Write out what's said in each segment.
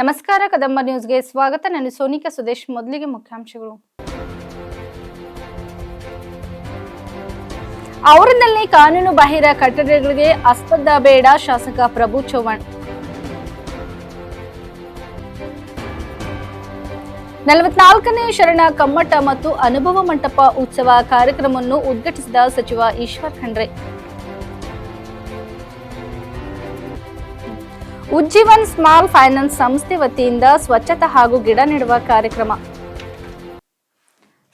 ನಮಸ್ಕಾರ, ಕದಂಬ ನ್ಯೂಸ್ಗೆ ಸ್ವಾಗತ. ನಾನು ಸೋನಿಕಾ ಸುದೇಶ್, ಮೊದಲಿಗೆ ಮುಖ್ಯಾಂಶಗಳು. ಔರದಲ್ಲಿ ಕಾನೂನು ಬಾಹಿರ ಕಟ್ಟಡಗಳಿಗೆ ಆಸ್ಪದ ಬೇಡ, ಶಾಸಕ ಪ್ರಭು ಚೌಹಾಣ್. ನಲವತ್ನಾಲ್ಕನೇ ಶರಣ ಕಮ್ಮಟ ಮತ್ತು ಅನುಭವ ಮಂಟಪ ಉತ್ಸವ ಕಾರ್ಯಕ್ರಮವನ್ನು ಉದ್ಘಾಟಿಸಿದ ಸಚಿವ ಈಶ್ವರ್ ಖಂಡ್ರೆ. ಉಜ್ಜೀವನ್ ಸ್ಮಾಲ್ ಫೈನಾನ್ಸ್ ಸಂಸ್ಥೆ ವತಿಯಿಂದ ಸ್ವಚ್ಛತಾ ಹಾಗೂ ಗಿಡ ನೆಡುವ ಕಾರ್ಯಕ್ರಮ.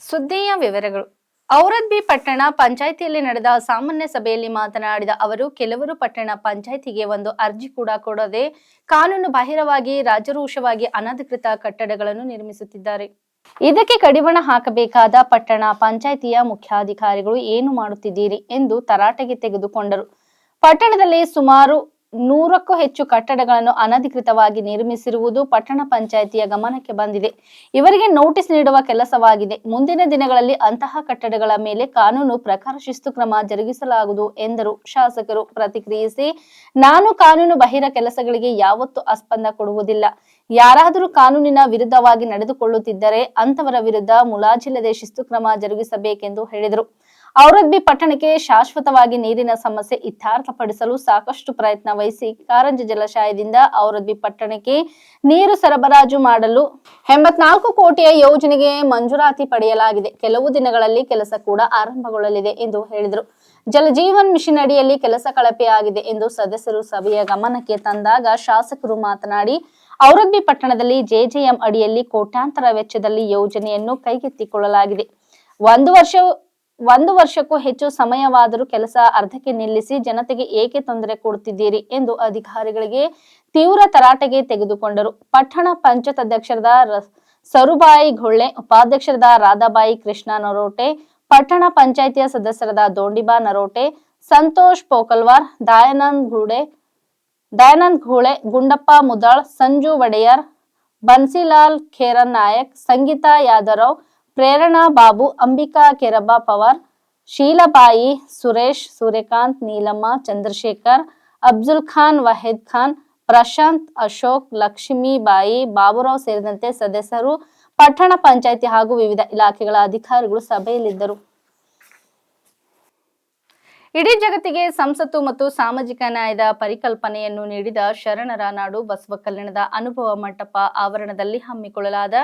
ಸುದ್ದಿಯ ವಿವರಗಳು. ಔರದ್ಬಿ ಪಟ್ಟಣ ಪಂಚಾಯಿತಿಯಲ್ಲಿ ನಡೆದ ಸಾಮಾನ್ಯ ಸಭೆಯಲ್ಲಿ ಮಾತನಾಡಿದ ಅವರು, ಕೆಲವರು ಪಟ್ಟಣ ಪಂಚಾಯಿತಿಗೆ ಒಂದು ಅರ್ಜಿ ಕೂಡ ಕೊಡದೆ ಕಾನೂನು ಬಾಹಿರವಾಗಿ, ರಾಜರೋಷವಾಗಿ ಅನಧಿಕೃತ ಕಟ್ಟಡಗಳನ್ನು ನಿರ್ಮಿಸುತ್ತಿದ್ದಾರೆ. ಇದಕ್ಕೆ ಕಡಿವಾಣ ಹಾಕಬೇಕಾದ ಪಟ್ಟಣ ಪಂಚಾಯಿತಿಯ ಮುಖ್ಯಾಧಿಕಾರಿಗಳು ಏನು ಮಾಡುತ್ತಿದ್ದೀರಿ ಎಂದು ತರಾಟೆಗೆ ತೆಗೆದುಕೊಂಡರು. ಪಟ್ಟಣದಲ್ಲಿ ಸುಮಾರು ನೂರಕ್ಕೂ ಹೆಚ್ಚು ಕಟ್ಟಡಗಳನ್ನು ಅನಧಿಕೃತವಾಗಿ ನಿರ್ಮಿಸಿರುವುದು ಪಟ್ಟಣ ಪಂಚಾಯಿತಿಯ ಗಮನಕ್ಕೆ ಬಂದಿದೆ. ಇವರಿಗೆ ನೋಟಿಸ್ ನೀಡುವ ಕೆಲಸವಾಗಿದೆ. ಮುಂದಿನ ದಿನಗಳಲ್ಲಿ ಅಂತಹ ಕಟ್ಟಡಗಳ ಮೇಲೆ ಕಾನೂನು ಪ್ರಕಾರ ಶಿಸ್ತು ಕ್ರಮ ಜರುಗಿಸಲಾಗುವುದು ಎಂದರು. ಶಾಸಕರು ಪ್ರತಿಕ್ರಿಯಿಸಿ, ನಾನು ಕಾನೂನು ಬಾಹಿರ ಕೆಲಸಗಳಿಗೆ ಯಾವತ್ತೂ ಅಸ್ಪಂದ ಕೊಡುವುದಿಲ್ಲ. ಯಾರಾದರೂ ಕಾನೂನಿನ ವಿರುದ್ಧವಾಗಿ ನಡೆದುಕೊಳ್ಳುತ್ತಿದ್ದರೆ ಅಂತವರ ವಿರುದ್ಧ ಮುಲಾಜಿಲ್ಲದೆ ಶಿಸ್ತು ಕ್ರಮ ಜರುಗಿಸಬೇಕೆಂದು ಹೇಳಿದರು. ಔರದ್ಬಿ ಪಟ್ಟಣಕ್ಕೆ ಶಾಶ್ವತವಾಗಿ ನೀರಿನ ಸಮಸ್ಯೆ ಇತ್ಯರ್ಥಪಡಿಸಲು ಸಾಕಷ್ಟು ಪ್ರಯತ್ನ ವಹಿಸಿ ಕಾರಂಜಿ ಜಲಾಶಯದಿಂದ ಔರದ್ಬಿ ಪಟ್ಟಣಕ್ಕೆ ನೀರು ಸರಬರಾಜು ಮಾಡಲು ಎಂಬತ್ನಾಲ್ಕು ಕೋಟಿಯ ಯೋಜನೆಗೆ ಮಂಜೂರಾತಿ ಪಡೆಯಲಾಗಿದೆ. ಕೆಲವು ದಿನಗಳಲ್ಲಿ ಕೆಲಸ ಕೂಡ ಆರಂಭಗೊಳ್ಳಲಿದೆ ಎಂದು ಹೇಳಿದರು. ಜಲಜೀವನ್ ಮಿಷನ್ ಅಡಿಯಲ್ಲಿ ಕೆಲಸ ಕಳಪೆಯಾಗಿದೆ ಎಂದು ಸದಸ್ಯರು ಸಭೆಯ ಗಮನಕ್ಕೆ ತಂದಾಗ ಶಾಸಕರು ಮಾತನಾಡಿ ಔರದ್ಬಿ ಪಟ್ಟಣದಲ್ಲಿ ಜೆಜೆಎಂ ಅಡಿಯಲ್ಲಿ ಕೋಟ್ಯಾಂತರ ವೆಚ್ಚದಲ್ಲಿ ಯೋಜನೆಯನ್ನು ಕೈಗೆತ್ತಿಕೊಳ್ಳಲಾಗಿದೆ. ಒಂದು ವರ್ಷ ಒಂದು ವರ್ಷಕ್ಕೂ ಹೆಚ್ಚು ಸಮಯವಾದರೂ ಕೆಲಸ ಅರ್ಧಕ್ಕೆ ನಿಲ್ಲಿಸಿ ಜನತೆಗೆ ಏಕೆ ತೊಂದರೆ ಕೊಡುತ್ತಿದ್ದೀರಿ ಎಂದು ಅಧಿಕಾರಿಗಳಿಗೆ ತೀವ್ರ ತರಾಟೆಗೆ ತೆಗೆದುಕೊಂಡರು. ಪಟ್ಟಣ ಪಂಚಾಯತ್ ಅಧ್ಯಕ್ಷರದ ಸರುಬಾಯಿ ಘೊಳ್ಳೆ ಉಪಾಧ್ಯಕ್ಷರಾದ ರಾಧಾಬಾಯಿ ಕೃಷ್ಣ ನರೋಟೆ, ಪಟ್ಟಣ ಪಂಚಾಯಿತಿಯ ಸದಸ್ಯರಾದ ದೋಂಡಿಬಾ ನರೋಟೆ, ಸಂತೋಷ್ ಪೋಕಲ್ವಾರ್, ದಯಾನಂದ್ ಗೂಡೆ, ದಯಾನಂದ್ ಘೋಳೆ ಗುಂಡಪ್ಪ ಮುದಾಳ್, ಸಂಜು ಒಡೆಯರ್, ಬನ್ಸಿಲಾಲ್ ಖೇರನ್ ನಾಯಕ್, ಸಂಗೀತಾ ಯಾದವ್ ಪ್ರೇರಣಾ ಬಾಬು, ಅಂಬಿಕಾ ಕೆರಬ ಪವಾರ್ ಶೀಲಬಾಯಿ ಸುರೇಶ್, ಸೂರ್ಯಕಾಂತ್, ನೀಲಮ್ಮ, ಚಂದ್ರಶೇಖರ್, ಅಬ್ದುಲ್ ಖಾನ್, ವಹೀದ್ ಖಾನ್, ಪ್ರಶಾಂತ್, ಅಶೋಕ್ ಲಕ್ಷ್ಮೀಬಾಯಿ ಬಾಬುರಾವ್ ಸೇರಿದಂತೆ ಸದಸ್ಯರು ಪಟ್ಟಣ ಪಂಚಾಯಿತಿ ಹಾಗೂ ವಿವಿಧ ಇಲಾಖೆಗಳ ಅಧಿಕಾರಿಗಳು ಸಭೆಯಲ್ಲಿದ್ದರು. ಇಡೀ ಜಗತ್ತಿಗೆ ಸಂಸತ್ತು ಮತ್ತು ಸಾಮಾಜಿಕ ನ್ಯಾಯದ ಪರಿಕಲ್ಪನೆಯನ್ನು ನೀಡಿದ ಶರಣರ ನಾಡು ಬಸವ ಕಲ್ಯಾಣದ ಅನುಭವ ಮಂಟಪ ಆವರಣದಲ್ಲಿ ಹಮ್ಮಿಕೊಳ್ಳಲಾದ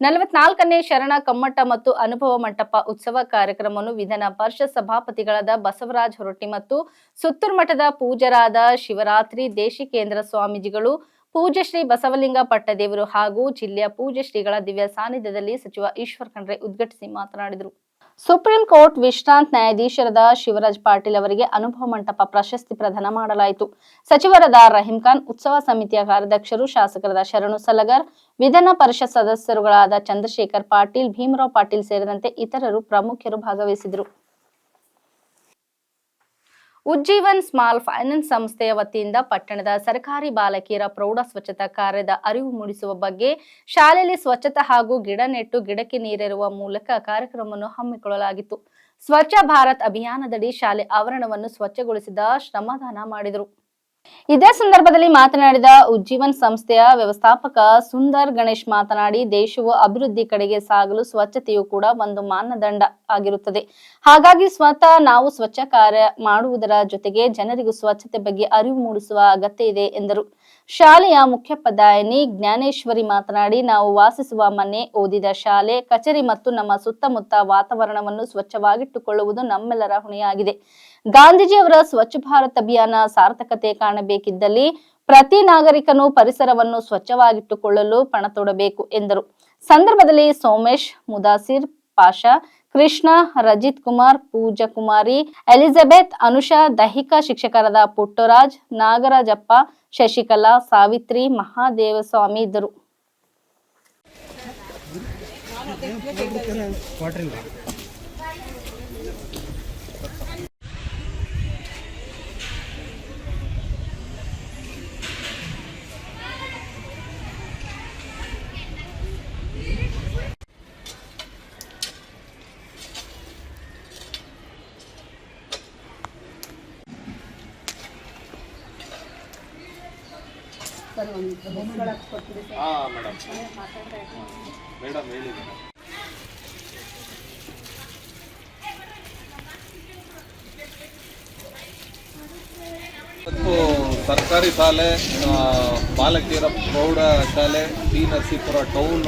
ನಲವತ್ನಾಲ್ಕನೇ ಶರಣ ಕಮ್ಮಟ ಮತ್ತು ಅನುಭವ ಮಂಟಪ ಉತ್ಸವ ಕಾರ್ಯಕ್ರಮವನ್ನು ವಿಧಾನ ಪರಿಷತ್ ಸಭಾಪತಿಗಳಾದ ಬಸವರಾಜ್ ಹೊರಟ್ಟಿ ಮತ್ತು ಸುತ್ತೂರು ಮಠದ ಪೂಜರಾದ ಶಿವರಾತ್ರಿ ದೇಶಿಕೇಂದ್ರ ಸ್ವಾಮೀಜಿಗಳು ಪೂಜಶ್ರೀ ಶ್ರೀ ಬಸವಲಿಂಗ ಪಟ್ಟದೇವರು ಹಾಗೂ ಜಿಲ್ಲೆಯ ಪೂಜಶ್ರೀಗಳ ದಿವ್ಯ ಸಾನ್ನಿಧ್ಯದಲ್ಲಿ ಸಚಿವ ಈಶ್ವರ್ ಖಂಡ್ರೆ ಉದ್ಘಾಟಿಸಿ ಮಾತನಾಡಿದರು. ಸುಪ್ರೀಂ ಕೋರ್ಟ್ ವಿಶ್ರಾಂತ್ ನ್ಯಾಯಾಧೀಶರಾದ ಶಿವರಾಜ್ ಪಾಟೀಲ್ ಅವರಿಗೆ ಅನುಭವ ಮಂಟಪ ಪ್ರಶಸ್ತಿ ಪ್ರದಾನ ಮಾಡಲಾಯಿತು. ಸಚಿವರಾದ ರಹೀಂ ಖಾನ್ ಉತ್ಸವ ಸಮಿತಿಯ ಕಾರ್ಯಾಧ್ಯಕ್ಷರು, ಶಾಸಕರಾದ ಶರಣು ಸಲಗರ್, ವಿಧಾನ ಪರಿಷತ್ ಸದಸ್ಯರುಗಳಾದ ಚಂದ್ರಶೇಖರ್ ಪಾಟೀಲ್, ಭೀಮರಾವ್ ಪಾಟೀಲ್ ಸೇರಿದಂತೆ ಇತರರು ಪ್ರಮುಖರು ಭಾಗವಹಿಸಿದರು ಉಜ್ಜೀವನ್ ಸ್ಮಾಲ್ ಫೈನಾನ್ಸ್ ಸಂಸ್ಥೆಯ ವತಿಯಿಂದ ಪಟ್ಟಣದ ಸರ್ಕಾರಿ ಬಾಲಕಿಯರ ಪ್ರೌಢ ಸ್ವಚ್ಛತಾ ಕಾರ್ಯದ ಅರಿವು ಮೂಡಿಸುವ ಬಗ್ಗೆ ಶಾಲೆಯಲ್ಲಿ ಸ್ವಚ್ಛತಾ ಹಾಗೂ ಗಿಡ ನೆಟ್ಟು ಗಿಡಕ್ಕೆ ನೀರೆರುವ ಮೂಲಕ ಕಾರ್ಯಕ್ರಮವನ್ನು ಹಮ್ಮಿಕೊಳ್ಳಲಾಗಿತ್ತು. ಸ್ವಚ್ಛ ಭಾರತ್ ಅಭಿಯಾನದಡಿ ಶಾಲೆ ಆವರಣವನ್ನು ಸ್ವಚ್ಛಗೊಳಿಸಿದ ಶ್ರಮದಾನ ಮಾಡಿದರು. ಇದೇ ಸಂದರ್ಭದಲ್ಲಿ ಮಾತನಾಡಿದ ಉಜ್ಜೀವನ್ ಸಂಸ್ಥೆಯ ವ್ಯವಸ್ಥಾಪಕ ಸುಂದರ್ ಗಣೇಶ್ ಮಾತನಾಡಿ, ದೇಶವು ಅಭಿವೃದ್ಧಿ ಕಡೆಗೆ ಸಾಗಲು ಸ್ವಚ್ಛತೆಯು ಕೂಡ ಒಂದು ಮಾನದಂಡ ಆಗಿರುತ್ತದೆ. ಹಾಗಾಗಿ ಸ್ವತಃ ನಾವು ಸ್ವಚ್ಛ ಕಾರ್ಯ ಮಾಡುವುದರ ಜೊತೆಗೆ ಜನರಿಗೂ ಸ್ವಚ್ಛತೆ ಬಗ್ಗೆ ಅರಿವು ಮೂಡಿಸುವ ಅಗತ್ಯ ಇದೆ ಎಂದರು. ಶಾಲೆಯ ಮುಖ್ಯೋಪಾಧ್ಯಾಯಿನಿ ಜ್ಞಾನೇಶ್ವರಿ ಮಾತನಾಡಿ, ನಾವು ವಾಸಿಸುವ ಮನೆ, ಓದಿದ ಶಾಲೆ, ಕಚೇರಿ ಮತ್ತು ನಮ್ಮ ಸುತ್ತಮುತ್ತ ವಾತಾವರಣವನ್ನು ಸ್ವಚ್ಛವಾಗಿಟ್ಟುಕೊಳ್ಳುವುದು ನಮ್ಮೆಲ್ಲರ ಹೊಣೆಯಾಗಿದೆ. ಗಾಂಧೀಜಿಯವರ ಸ್ವಚ್ಛ ಭಾರತ್ ಅಭಿಯಾನ ಸಾರ್ಥಕತೆ ಕಾಣಬೇಕಿದ್ದಲ್ಲಿ ಪ್ರತಿ ನಾಗರಿಕನು ಪರಿಸರವನ್ನು ಸ್ವಚ್ಛವಾಗಿಟ್ಟುಕೊಳ್ಳಲು ಪಣ ತೊಡಬೇಕು ಎಂದರು. ಸಂದರ್ಭದಲ್ಲಿ ಸೋಮೇಶ್, ಮುದಾಸಿರ್, ಪಾಷಾ ಕೃಷ್ಣ, ರಜಿತ್ ಕುಮಾರ್, ಪೂಜಾ ಕುಮಾರಿ, ಎಲಿಜಬೆತ್, ಅನುಷಾ, ದೈಹಿಕ ಶಿಕ್ಷಕರಾದ ಪುಟ್ಟರಾಜ್, ನಾಗರಾಜಪ್ಪ, ಶಶಿಕಲಾ, ಸಾವಿತ್ರಿ, ಮಹಾದೇವಸ್ವಾಮಿ ಇದ್ದರು. ಸರ್ ಒಂದು ಹೆಸರುಗಳು ಹಾಕ್ಸ್ಕೊಡ್ತೀರಿ ಸರ್. ಹಾಂ ಮೇಡಮ್ ಮೇಡಮ್ ಹೇಳಿ ಮೇಡಮ್ ಇವತ್ತು ಸರ್ಕಾರಿ ಶಾಲೆ ಬಾಲಕಿಯರ ಪ್ರೌಢ ಶಾಲೆ ಟಿ ನರಸೀಪುರ ಟೌನ್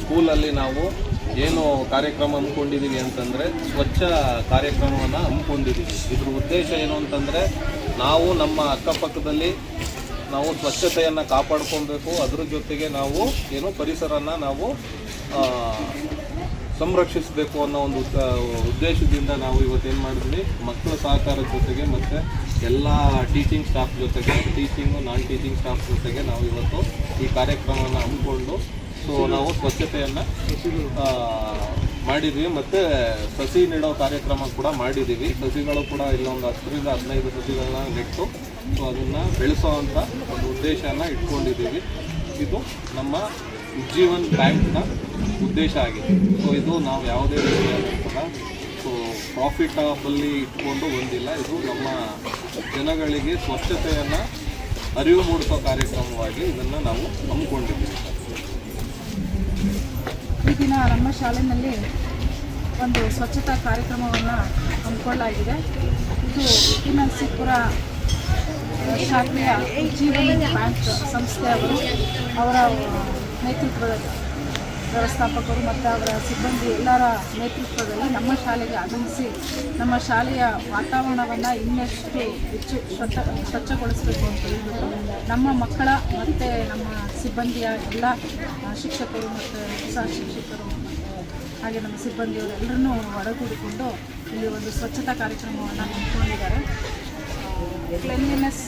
ಸ್ಕೂಲಲ್ಲಿ ನಾವು ಏನು ಕಾರ್ಯಕ್ರಮ ಹಮ್ಮಿಕೊಂಡಿದ್ದೀವಿ ಅಂತಂದರೆ ಸ್ವಚ್ಛ ಕಾರ್ಯಕ್ರಮವನ್ನು ಹಮ್ಮಿಕೊಂಡಿದ್ದೀವಿ. ಇದ್ರ ಉದ್ದೇಶ ಏನು ಅಂತಂದರೆ ನಾವು ನಮ್ಮ ಅಕ್ಕಪಕ್ಕದಲ್ಲಿ ನಾವು ಸ್ವಚ್ಛತೆಯನ್ನು ಕಾಪಾಡ್ಕೊಬೇಕು ಅದ್ರ ಜೊತೆಗೆ ನಾವು ಏನು ಪರಿಸರನ ನಾವು ಸಂರಕ್ಷಿಸಬೇಕು ಅನ್ನೋ ಒಂದು ಉದ್ದ- ಉದ್ದೇಶದಿಂದ ನಾವು ಇವತ್ತೇನು ಮಾಡಿದ್ವಿ? ಮಕ್ಕಳ ಸಹಕಾರದ ಜೊತೆಗೆ ಮತ್ತು ಎಲ್ಲ ಟೀಚಿಂಗ್ ಸ್ಟಾಫ್ ಜೊತೆಗೆ ಟೀಚಿಂಗು ನಾನ್ ಟೀಚಿಂಗ್ ಸ್ಟಾಫ್ ಜೊತೆಗೆ ನಾವು ಇವತ್ತು ಈ ಕಾರ್ಯಕ್ರಮವನ್ನು ಹಮ್ಮಿಕೊಂಡು ಸೊ ನಾವು ಸ್ವಚ್ಛತೆಯನ್ನು ಮಾಡಿದ್ವಿ. ಮತ್ತೆ ಸಸಿ ನೆಡೋ ಕಾರ್ಯಕ್ರಮ ಕೂಡ ಮಾಡಿದ್ದೀವಿ. ಸಸಿಗಳು ಕೂಡ ಇಲ್ಲೊಂದು ಹತ್ತರಿಂದ ಹದಿನೈದು ಸಸಿಗಳನ್ನ ನೆಟ್ಟು ಸೊ ಅದನ್ನು ಅಂತ ಒಂದು ಉದ್ದೇಶನ ಇಟ್ಕೊಂಡಿದ್ದೀವಿ. ಇದು ನಮ್ಮ ಉಜ್ಜೀವನ್ ಬ್ಯಾಂಕ್ನ ಉದ್ದೇಶ ಆಗಿದೆ. ಸೊ ಇದು ನಾವು ಯಾವುದೇ ರೀತಿಯಾದಂತಹ ಸೊ ಪ್ರಾಫಿಟಬಲ್ಲಿ ಇಟ್ಕೊಂಡು ಬಂದಿಲ್ಲ ಇದು ನಮ್ಮ ಜನಗಳಿಗೆ ಸ್ವಚ್ಛತೆಯನ್ನು, ಅರಿವು ಮೂಡಿಸೋ ಕಾರ್ಯಕ್ರಮವಾಗಿ ಇದನ್ನು ನಾವು ಹಮ್ಮಿಕೊಂಡಿದ್ದೀವಿ. ನಮ್ಮ ಶಾಲೆಯಲ್ಲಿ ಒಂದು ಸ್ವಚ್ಛತಾ ಕಾರ್ಯಕ್ರಮವನ್ನು ಹಮ್ಮಿಕೊಳ್ಳಲಾಗಿದೆ. ಇದು ನರಸೀಪುರ ಶಾಖೆಯ ಜೀವನ ಬ್ಯಾಂಕ್ ಸಂಸ್ಥೆಯವರು ಅವರ ನೇತೃತ್ವದ ವ್ಯವಸ್ಥಾಪಕರು ಮತ್ತು ಅವರ ಸಿಬ್ಬಂದಿ ಎಲ್ಲರ ನೇತೃತ್ವದಲ್ಲಿ ನಮ್ಮ ಶಾಲೆಗೆ ಆಗಮಿಸಿ ನಮ್ಮ ಶಾಲೆಯ ವಾತಾವರಣವನ್ನು ಇನ್ನಷ್ಟು ಹೆಚ್ಚು ಸ್ವಚ್ಛ, ಸ್ವಚ್ಛಗೊಳಿಸಬೇಕು ಅಂತ ನಮ್ಮ ಮಕ್ಕಳ ಮತ್ತು ನಮ್ಮ ಸಿಬ್ಬಂದಿಯ ಎಲ್ಲ ಶಿಕ್ಷಕರು ಮತ್ತು ಹೊಸ ಶಿಕ್ಷಕರು ಹಾಗೆ ನಮ್ಮ ಸಿಬ್ಬಂದಿಯವರು ಎಲ್ಲರನ್ನೂ ಒಳಗೂಡಿಕೊಂಡು ಇಲ್ಲಿ ಒಂದು ಸ್ವಚ್ಛತಾ ಕಾರ್ಯಕ್ರಮವನ್ನು ಹಮ್ಮಿಕೊಂಡಿದ್ದಾರೆ. ಕ್ಲೆನ್ಲಿನೆಸ್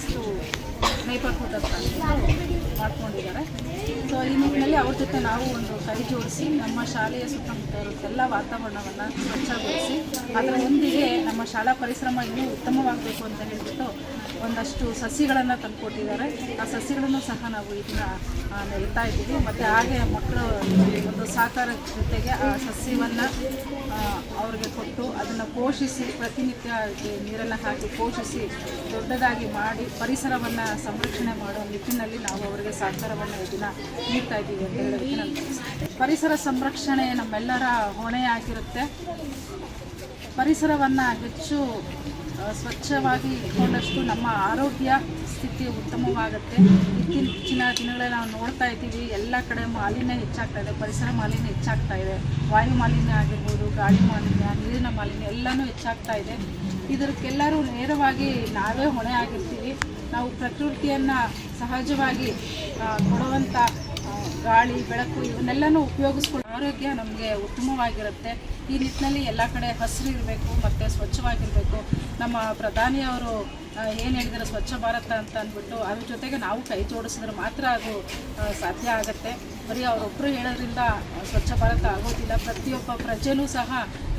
ಮಾಡ್ಕೊಂಡಿದ್ದಾರೆ. ಸೊ ಈ ನಿಟ್ಟಿನಲ್ಲಿ ಅವ್ರ ಜೊತೆ ನಾವು ಒಂದು ಕೈ ಜೋಡಿಸಿ ನಮ್ಮ ಶಾಲೆಯ ಸುತ್ತಮುತ್ತ ಇರುತ್ತೆಲ್ಲ ವಾತಾವರಣವನ್ನು ಸ್ವಚ್ಛಗೊಳಿಸಿ ಅದರ ಮುಂದಿಗೆ ನಮ್ಮ ಶಾಲಾ ಪರಿಶ್ರಮ ಇನ್ನೂ ಉತ್ತಮವಾಗಬೇಕು ಅಂತ ಹೇಳಿಬಿಟ್ಟು ಒಂದಷ್ಟು ಸಸಿಗಳನ್ನು ತಂದುಕೊಟ್ಟಿದ್ದಾರೆ. ಆ ಸಸಿಗಳನ್ನು ಸಹ ನಾವು ಇದನ್ನ ಆ, ನೆಡ್ತಾ ಇದ್ದೀವಿ. ಮತ್ತು ಹಾಗೆ ಮಕ್ಕಳು ಒಂದು ಸಹಕಾರ ಜೊತೆಗೆ ಆ ಸಸ್ಯವನ್ನು ಅವ್ರಿಗೆ ಕೊಟ್ಟು ಅದನ್ನು ಪೋಷಿಸಿ ಪ್ರತಿನಿತ್ಯ ನೀರನ್ನು ಹಾಕಿ ಪೋಷಿಸಿ ದೊಡ್ಡದಾಗಿ ಮಾಡಿ ಪರಿಸರವನ್ನು ಸಂರಕ್ಷಣೆ ಮಾಡೋ ನಿಟ್ಟಿನಲ್ಲಿ ನಾವು ಅವರಿಗೆ ಸಹಕಾರವನ್ನು ಇದನ್ನ ನೀಡ್ತಾ ಇದ್ದೀವಿ ಅಂತ ಹೇಳೋದಕ್ಕೆ ಪರಿಸರ ಸಂರಕ್ಷಣೆ ನಮ್ಮೆಲ್ಲರ ಹೊಣೆಯಾಗಿರುತ್ತೆ ಪರಿಸರವನ್ನು ಹೆಚ್ಚು ಸ್ವಚ್ಛವಾಗಿ ಇಟ್ಕೊಂಡಷ್ಟು ನಮ್ಮ ಆರೋಗ್ಯ ಸ್ಥಿತಿ ಉತ್ತಮವಾಗುತ್ತೆ. ಇತ್ತೀಚಿನ ದಿನಗಳಲ್ಲಿ ನಾವು ನೋಡ್ತಾ ಇದ್ದೀವಿ, ಎಲ್ಲ ಕಡೆ ಮಾಲಿನ್ಯ ಹೆಚ್ಚಾಗ್ತಾ ಇದೆ, ಪರಿಸರ ಮಾಲಿನ್ಯ ಹೆಚ್ಚಾಗ್ತಾ ಇದೆ. ವಾಯು ಮಾಲಿನ್ಯ ಆಗಿರ್ಬೋದು, ಗಾಳಿ ಮಾಲಿನ್ಯ, ನೀರಿನ ಮಾಲಿನ್ಯ ಎಲ್ಲನೂ ಹೆಚ್ಚಾಗ್ತಾ ಇದೆ. ಇದಕ್ಕೆಲ್ಲರೂ ನೇರವಾಗಿ ನಾವೇ ಹೊಣೆ ಆಗಿರ್ತೀವಿ. ನಾವು ಪ್ರಕೃತಿಯನ್ನು ಸಹಜವಾಗಿ ಕೊಡುವಂಥ ಗಾಳಿ, ಬೆಳಕು ಇವನ್ನೆಲ್ಲನೂ ಉಪಯೋಗಿಸ್ಕೊಂಡು ಆರೋಗ್ಯ ನಮಗೆ ಉತ್ತಮವಾಗಿರುತ್ತೆ. ಈ ನಿಟ್ಟಿನಲ್ಲಿ ಎಲ್ಲ ಕಡೆ ಹಸಿರು ಇರಬೇಕು, ಮತ್ತು ಸ್ವಚ್ಛವಾಗಿರಬೇಕು. ನಮ್ಮ ಪ್ರಧಾನಿಯವರು ಏನು ಹೇಳಿದ್ರು, ಸ್ವಚ್ಛ ಭಾರತ ಅಂತ ಅಂದ್ಬಿಟ್ಟು ಅದ್ರ ಜೊತೆಗೆ ನಾವು ಕೈ ಜೋಡಿಸಿದ್ರೆ ಮಾತ್ರ ಅದು ಸಾಧ್ಯ ಆಗುತ್ತೆ. ಬರೀ ಅವರೊಬ್ಬರು ಹೇಳೋದ್ರಿಂದ ಸ್ವಚ್ಛ ಭಾರತ ಆಗೋದಿಲ್ಲ. ಪ್ರತಿಯೊಬ್ಬ ಪ್ರಜೆನೂ ಸಹ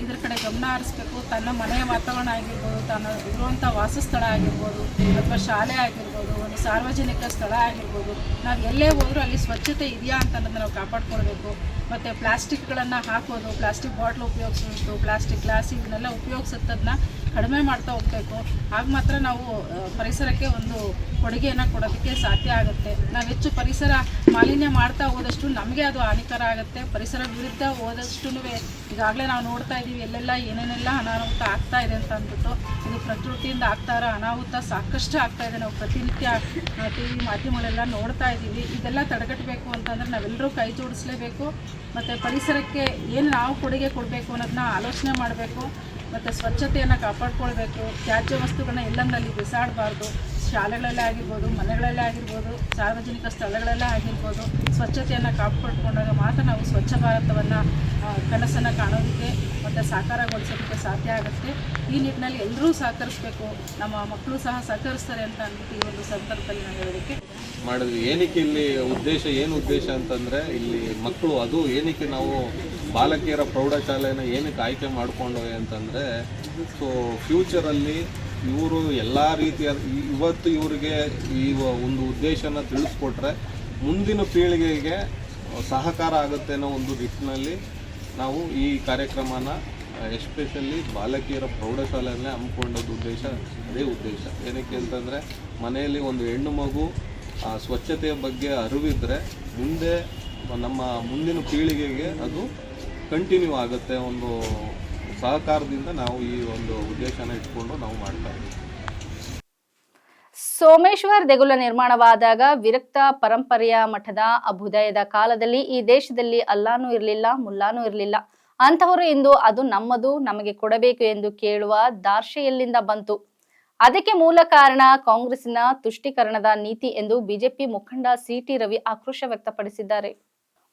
ಇದ್ರ ಕಡೆ ಗಮನ ಹರಿಸ್ಬೇಕು. ತನ್ನ ಮನೆಯ ವಾತಾವರಣ ಆಗಿರ್ಬೋದು, ತನ್ನ ಇರುವಂಥ ವಾಸಸ್ಥಳ ಆಗಿರ್ಬೋದು, ಅಥವಾ ಶಾಲೆ ಆಗಿರ್ಬೋದು, ಒಂದು ಸಾರ್ವಜನಿಕ ಸ್ಥಳ ಆಗಿರ್ಬೋದು. ನಾವು ಎಲ್ಲೇ ಹೋದರೂ ಅಲ್ಲಿ ಸ್ವಚ್ಛತೆ ಇದೆಯಾ ಅಂತ ನಾವು ಕಾಪಾಡ್ಕೊಳ್ಬೇಕು ಮತ್ತು ಪ್ಲಾಸ್ಟಿಕ್ಗಳನ್ನು ಹಾಕೋದು, ಪ್ಲಾಸ್ಟಿಕ್ ಬಾಟ್ಲ್ ಉಪಯೋಗಿಸೋದು, ಪ್ಲಾಸ್ಟಿಕ್ ಗ್ಲಾಸ್ ಇದನ್ನೆಲ್ಲ ಉಪಯೋಗಿಸೋದನ್ನ ಕಡಿಮೆ ಮಾಡ್ತಾ ಹೋಗಬೇಕು. ಆಗ ಮಾತ್ರ ನಾವು ಪರಿಸರಕ್ಕೆ ಒಂದು ಕೊಡುಗೆಯನ್ನು ಕೊಡೋದಕ್ಕೆ ಸಾಧ್ಯ ಆಗುತ್ತೆ. ನಾವು ಹೆಚ್ಚು ಪರಿಸರ ಮಾಲಿನ್ಯ ಮಾಡ್ತಾ ಹೋದಷ್ಟು ನಮಗೆ ಅದು ಹಾನಿಕರ ಆಗುತ್ತೆ. ಪರಿಸರ ವಿರುದ್ಧ ಹೋದಷ್ಟು ಈಗಾಗಲೇ ನಾವು ನೋಡ್ತಾ ಇದ್ದೀವಿ, ಎಲ್ಲೆಲ್ಲ ಏನೇನೆಲ್ಲ ಅನಾಹುತ ಆಗ್ತಾ ಇದೆ ಅಂತ ಅಂದ್ಬಿಟ್ಟು, ಇದು ಪ್ರಕೃತಿಯಿಂದ ಆಗ್ತಾ ಇರೋ ಅನಾಹುತ ಸಾಕಷ್ಟು ಆಗ್ತಾ ಇದೆ. ನಾವು ಪ್ರತಿನಿತ್ಯ ಟಿ ವಿ ಮಾಧ್ಯಮಗಳೆಲ್ಲ ನೋಡ್ತಾ ಇದ್ದೀವಿ. ಇದೆಲ್ಲ ತಡೆಗಟ್ಟಬೇಕು ಅಂತಂದರೆ ನಾವೆಲ್ಲರೂ ಕೈ ಜೋಡಿಸಲೇಬೇಕು. ಮತ್ತು ಪರಿಸರಕ್ಕೆ ಏನು ನಾವು ಕೊಡುಗೆ ಕೊಡಬೇಕು ಅನ್ನೋದನ್ನ ಆಲೋಚನೆ ಮಾಡಬೇಕು. ಮತ್ತು ಸ್ವಚ್ಛತೆಯನ್ನು ಕಾಪಾಡ್ಕೊಳ್ಬೇಕು. ತ್ಯಾಜ್ಯ ವಸ್ತುಗಳನ್ನ ಎಲ್ಲಂದಲ್ಲಿ ಬಿಸಾಡಬಾರ್ದು. ಶಾಲೆಗಳಲ್ಲೇ ಆಗಿರ್ಬೋದು, ಮನೆಗಳಲ್ಲೇ ಆಗಿರ್ಬೋದು, ಸಾರ್ವಜನಿಕ ಸ್ಥಳಗಳಲ್ಲೇ ಆಗಿರ್ಬೋದು ಸ್ವಚ್ಛತೆಯನ್ನು ಕಾಪಾಡಿಕೊಂಡಾಗ ಮಾತ್ರ ನಾವು ಸ್ವಚ್ಛ ಭಾರತವನ್ನು ಕನಸನ್ನು ಕಾಣೋದಕ್ಕೆ ಮತ್ತು ಸಾಕಾರಗೊಳಿಸೋದಕ್ಕೆ ಸಾಧ್ಯ ಆಗುತ್ತೆ. ಈ ನಿಟ್ಟಿನಲ್ಲಿ ಎಲ್ಲರೂ ಸಹಕರಿಸಬೇಕು. ನಮ್ಮ ಮಕ್ಕಳು ಸಹ ಸಹಕರಿಸ್ತಾರೆ ಅಂತ ಅಂದ್ಬಿಟ್ಟು ಈ ಒಂದು ಸಂದರ್ಭದಲ್ಲಿ ನಾನು ಹೇಳೋದಕ್ಕೆ ಮಾಡಿದ್ವಿ. ಏನಕ್ಕೆ ಇಲ್ಲಿ ಉದ್ದೇಶ, ಏನು ಉದ್ದೇಶ ಅಂತಂದರೆ ಇಲ್ಲಿ ಮಕ್ಕಳು, ಅದು ಏನಕ್ಕೆ ನಾವು ಬಾಲಕಿಯರ ಪ್ರೌಢಶಾಲೆಯನ್ನು ಏನಕ್ಕೆ ಆಯ್ಕೆ ಮಾಡಿಕೊಂಡ್ವಿ ಅಂತಂದರೆ ಸೊ ಫ್ಯೂಚರಲ್ಲಿ ಇವರು ಎಲ್ಲ ರೀತಿಯ ಇವತ್ತು ಇವರಿಗೆ ಈ ಒಂದು ಉದ್ದೇಶನ ತಿಳಿಸ್ಕೊಟ್ರೆ ಮುಂದಿನ ಪೀಳಿಗೆಗೆ ಸಹಕಾರ ಆಗುತ್ತೆ ಅನ್ನೋ ಒಂದು ನಿಟ್ಟಿನಲ್ಲಿ ನಾವು ಈ ಕಾರ್ಯಕ್ರಮನ ಎಸ್ಪೆಷಲಿ ಬಾಲಕಿಯರ ಪ್ರೌಢಶಾಲೆಯಲ್ಲೇ ಹಮ್ಮಿಕೊಂಡದ್ದು ಉದ್ದೇಶ, ಅದೇ ಉದ್ದೇಶ. ಏನಕ್ಕೆ ಅಂತಂದರೆ, ಮನೆಯಲ್ಲಿ ಒಂದು ಹೆಣ್ಣು ಮಗು ಸ್ವಚ್ಛತೆಯ ಬಗ್ಗೆ ಅರಿವಿದ್ರೆ ಮುಂದೆ ನಮ್ಮ ಮುಂದಿನ ಪೀಳಿಗೆಗೆ ಅದು ಕಂಟಿನ್ಯೂ ಆಗುತ್ತೆ ಒಂದು ಸಹಕಾರದಿಂದ ನಾವು ಈ ಒಂದು ಉದ್ದೇಶನ ಇಟ್ಕೊಂಡು ನಾವು ಮಾಡ್ತಾ ಇದ್ದೀವಿ. ಸೋಮೇಶ್ವರ್ ದೇಗುಲ ನಿರ್ಮಾಣವಾದಾಗ ವಿರಕ್ತ ಪರಂಪರೆಯ ಮಠದ ಅಭುದಯದ ಕಾಲದಲ್ಲಿ ಈ ದೇಶದಲ್ಲಿ ಅಲ್ಲಾನೂ ಇರಲಿಲ್ಲ, ಮುಲ್ಲಾನೂ ಇರಲಿಲ್ಲ. ಅಂತವರು ಇಂದು ಅದು ನಮ್ಮದು, ನಮಗೆ ಕೊಡಬೇಕು ಎಂದು ಕೇಳುವ ದಾರ್ಶೆಯಲ್ಲಿಂದ ಬಂತು. ಅದಕ್ಕೆ ಮೂಲ ಕಾರಣ ಕಾಂಗ್ರೆಸ್ನ ತುಷ್ಟೀಕರಣದ ನೀತಿ ಎಂದು ಬಿಜೆಪಿ ಮುಖಂಡ ಸಿಟಿ ರವಿ ಆಕ್ರೋಶ ವ್ಯಕ್ತಪಡಿಸಿದ್ದಾರೆ.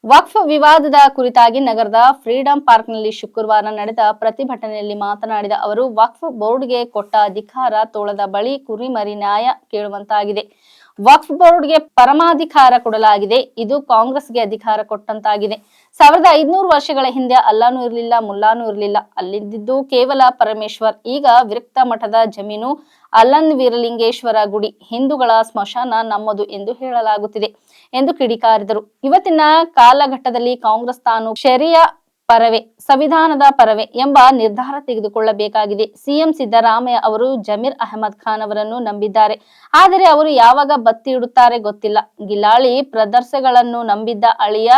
ವಕ್ಫ್ ವಿವಾದದ ಕುರಿತಾಗಿ ನಗರದ ಫ್ರೀಡಂ ಪಾರ್ಕ್ನಲ್ಲಿ ಶುಕ್ರವಾರ ನಡೆದ ಪ್ರತಿಭಟನೆಯಲ್ಲಿ ಮಾತನಾಡಿದ ಅವರು, ವಕ್ಫ್ ಬೋರ್ಡ್ಗೆ ಕೊಟ್ಟ ಅಧಿಕಾರ ತೋಳದ ಬಳಿ ಕುರಿಮರಿ ನ್ಯಾಯ ಕೇಳುವಂತಾಗಿದೆ. ವಕ್ಫ್ ಬೋರ್ಡ್ಗೆ ಪರಮಾಧಿಕಾರ ಕೊಡಲಾಗಿದೆ. ಇದು ಕಾಂಗ್ರೆಸ್ಗೆ ಅಧಿಕಾರ ಕೊಟ್ಟಂತಾಗಿದೆ. ಸಾವಿರದ ಐದ್ನೂರು ವರ್ಷಗಳ ಹಿಂದೆ ಅಲ್ಲಾನೂ ಇರಲಿಲ್ಲ, ಮುಲ್ಲಾನು ಇರಲಿಲ್ಲ. ಅಲ್ಲಿದ್ದು ಕೇವಲ ಪರಮೇಶ್ವರ್. ಈಗ ವಿರಕ್ತ ಮಠದ ಜಮೀನು ಅಲ್ಲನ್ ವೀರಲಿಂಗೇಶ್ವರ ಗುಡಿ ಹಿಂದೂಗಳ ಸ್ಮಶಾನ ನಮ್ಮದು ಎಂದು ಹೇಳಲಾಗುತ್ತಿದೆ ಎಂದು ಕಿಡಿಕಾರಿದರು. ಇವತ್ತಿನ ಕಾಲಘಟ್ಟದಲ್ಲಿ ಕಾಂಗ್ರೆಸ್ ತಾನು ಶರಿಯ ಪರವೆ, ಸಂವಿಧಾನದ ಪರವೆ ಎಂಬ ನಿರ್ಧಾರ ತೆಗೆದುಕೊಳ್ಳಬೇಕಾಗಿದೆ. ಸಿಎಂ ಸಿದ್ದರಾಮಯ್ಯ ಅವರು ಜಮೀರ್ ಅಹಮದ್ ಖಾನ್ ಅವರನ್ನು ನಂಬಿದ್ದಾರೆ. ಆದರೆ ಅವರು ಯಾವಾಗ ಬತ್ತಿ ಇಡುತ್ತಾರೆ ಗೊತ್ತಿಲ್ಲ. ಗಿಲಾಳಿ ಪ್ರದರ್ಶಗಳನ್ನು ನಂಬಿದ್ದ ಅಳಿಯ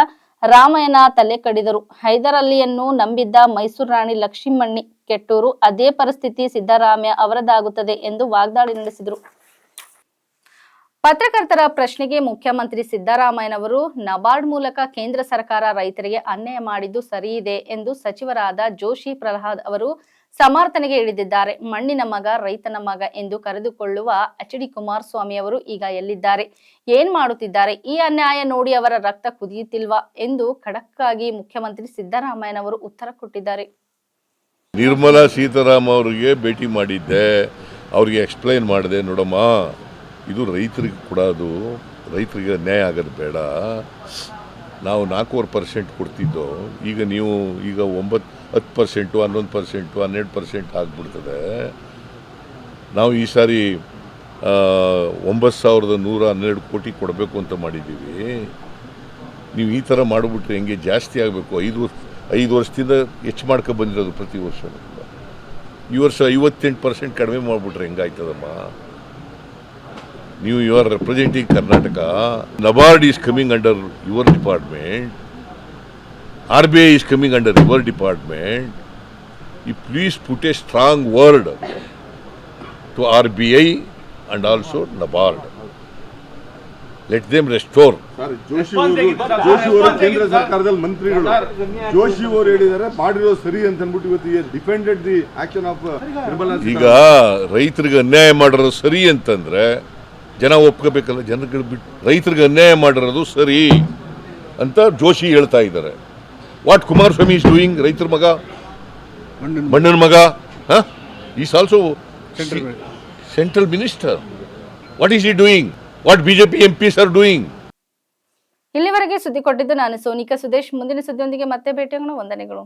ರಾಮಯ್ಯನ ತಲೆ ಕಡಿದರು. ಹೈದರಲ್ಲಿಯನ್ನು ನಂಬಿದ್ದ ಮೈಸೂರು ರಾಣಿ ಲಕ್ಷ್ಮಣ್ಣಿ ಕೆಟ್ಟೂರು ಅದೇ ಪರಿಸ್ಥಿತಿ ಸಿದ್ದರಾಮಯ್ಯ ಅವರದಾಗುತ್ತದೆ ಎಂದು ವಾಗ್ದಾಳಿ ನಡೆಸಿದರು. ಪತ್ರಕರ್ತರ ಪ್ರಶ್ನೆಗೆ ಮುಖ್ಯಮಂತ್ರಿ ಸಿದ್ದರಾಮಯ್ಯನವರು, ನಬಾರ್ಡ್ ಮೂಲಕ ಕೇಂದ್ರ ಸರ್ಕಾರ ರೈತರಿಗೆ ಅನ್ಯಾಯ ಮಾಡಿದ್ದು ಸರಿಯಿದೆ ಎಂದು ಸಚಿವರಾದ ಜೋಶಿ ಪ್ರಹ್ಲಾದ್ ಅವರು ಸಮರ್ಥನೆಗೆ ಇಳಿದಿದ್ದಾರೆ. ಮಣ್ಣಿನ ಮಗ, ರೈತನ ಮಗ ಎಂದು ಕರೆದುಕೊಳ್ಳುವ ಎಚ್ ಡಿ ಕುಮಾರಸ್ವಾಮಿ ಅವರು ಈಗ ಎಲ್ಲಿದ್ದಾರೆ? ಏನ್ ಮಾಡುತ್ತಿದ್ದಾರೆ? ಈ ಅನ್ಯಾಯ ನೋಡಿ ಅವರ ರಕ್ತ ಕುದಿಯುತ್ತಿಲ್ವಾ? ಎಂದು ಖಡಕ್ಕಾಗಿ ಮುಖ್ಯಮಂತ್ರಿ ಸಿದ್ದರಾಮಯ್ಯನವರು ಉತ್ತರ ಕೊಟ್ಟಿದ್ದಾರೆ. ನಿರ್ಮಲಾ ಸೀತಾರಾಮ್ ಅವರಿಗೆ ಭೇಟಿ ಮಾಡಿದ್ದೆ. ಅವ್ರಿಗೆ ಎಕ್ಸ್ಪ್ಲೈನ್ ಮಾಡಿದೆ, ನೋಡಮ್ಮ, ಇದು ರೈತರಿಗೆ ಅದು, ರೈತರಿಗೆ ನ್ಯಾಯ ಆಗೋದು ಬೇಡ. ನಾವು ನಾಲ್ಕೂವರೆ ಪರ್ಸೆಂಟ್ ಕೊಡ್ತಿದ್ದೋ, ಈಗ ನೀವು, ಈಗ ಒಂಬತ್ತು, ಹತ್ತು ಪರ್ಸೆಂಟು ಹನ್ನೊಂದು ಪರ್ಸೆಂಟು ಹನ್ನೆರಡು ಪರ್ಸೆಂಟ್ ಆಗಿಬಿಡ್ತದೆ. ನಾವು ಈ ಸಾರಿ ಒಂಬತ್ತು ಸಾವಿರದ ನೂರ ಹನ್ನೆರಡು ಕೋಟಿ ಕೊಡಬೇಕು ಅಂತ ಮಾಡಿದ್ದೀವಿ. ನೀವು ಈ ಥರ ಮಾಡಿಬಿಟ್ರೆ ಹೆಂಗೆ ಜಾಸ್ತಿ ಆಗಬೇಕು? ಐದು ವರ್ಷ ಐದು ವರ್ಷದಿಂದ ಹೆಚ್ಚು ಮಾಡ್ಕೊ ಬಂದಿರೋದು ಪ್ರತಿ ವರ್ಷ. ಈ ವರ್ಷ ಐವತ್ತೆಂಟು ಪರ್ಸೆಂಟ್ ಕಡಿಮೆ ಮಾಡಿಬಿಟ್ರೆ ಹೆಂಗಾಯ್ತದಮ್ಮ? ನೀವು you are representing Karnataka NABARD is coming under your department R B I is coming under your department you please put a strong word to R B I and also NABARD let them restore Joshi ಅವರು ಜೋಶಿ ಅವರು ಕೇಂದ್ರ ಸರ್ಕಾರದಲ್ಲಿ ಮಂತ್ರಿಗಳು. ಜೋಶಿ ಅವರು ಹೇಳಿದ್ದಾರೆ ಮಾಡಿರೋ ಸರಿ ಅಂತ ಅಂದ್ಬಿಟ್ಟು ಇವತ್ತು depended the action of Nirmala ಈಗ ರೈತರಿಗೆ ಅನ್ಯಾಯ ಮಾಡಿರೋದು ಸರಿ ಅಂತಂದ್ರೆ ಜನ ಒಪ್ಕೋಬೇಕಲ್ಲ ಜನಗಳು ಬಿಟ್ಟು ರೈತರಿಗೆ ಅನ್ಯಾಯ ಮಾಡಿರೋದು ಸರಿ ಅಂತ ಜೋಶಿ ಹೇಳ್ತಾ ಇದ್ದಾರೆ. ವಾಟ್ ಕುಮಾರಸ್ವಾಮಿ ಇಸ್ ಡೂಯಿಂಗ್ ರೈತರ ಮಗ? ಮಣ್ಣನ ಮಗ? Is also central minister what is he doing what BJP MPs are doing ಇಲ್ಲಿವರೆಗೆ ಸುದ್ದಿ ಕೊಟ್ಟಿದ್ದು ನಾನು ಸೋನಿಕಾ ಸುದೇಶ್. ಮುಂದಿನ ಸುದ್ದಿಯೊಂದಿಗೆ ಮತ್ತೆ ಭೇಟಿಯಾಗೋಣ. ವಂದನೆಗಳು.